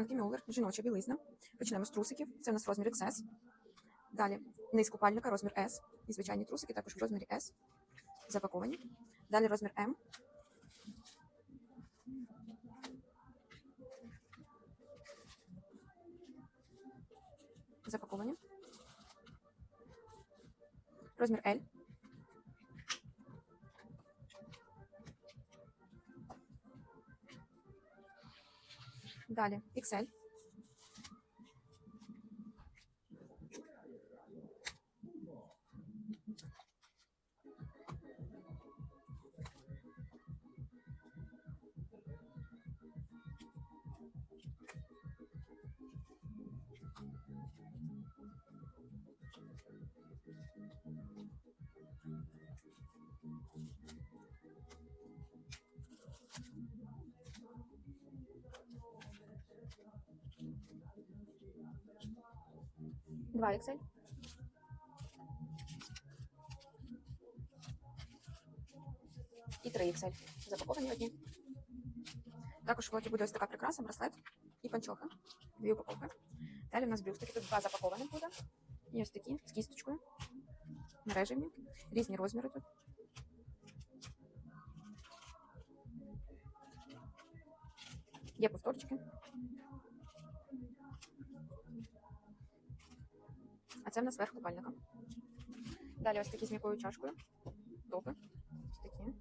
Анкі Мюллер, жіноча білизна. Почнемо з трусиків. Це у нас розмір XS. Далі низ купальника, розмір S. І звичайні трусики також в розмірі S. Запаковані. Далі розмір M. Запаковані. Розмір L. Далі Excel. 2 Excel. І 3 Excel. Запаковані одні. Також в лоті буде ось така прикраса, браслет і панчоха. Дві упаковки. Далі в нас бюстики. Тут два запаковані буде. І ось такі з кісточкою. Мережеві. Різні розміри тут. Є повторчики. Це в нас верх купальника. Далі ось такі з м'якою чашкою. Топи. Ось такі.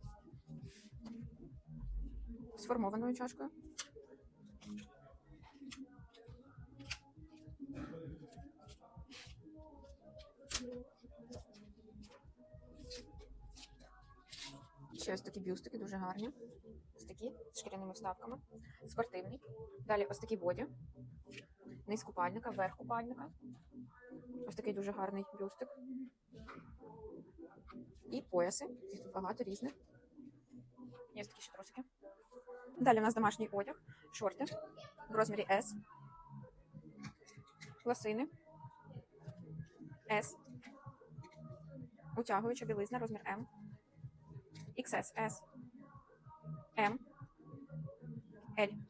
З формованою чашкою. Ще ось такі бюстики, дуже гарні. Ось такі з шкіряними вставками. Спортивний. Далі ось такі боді. Низ купальника, верх купальника. Ось такий дуже гарний бюстик. І пояси. Їх тут багато різних. Є такі ще трусики. Далі у нас домашній одяг, шорти в розмірі S. Лосини. S. Утягуюча білизна, розмір M. XS, S. M. L.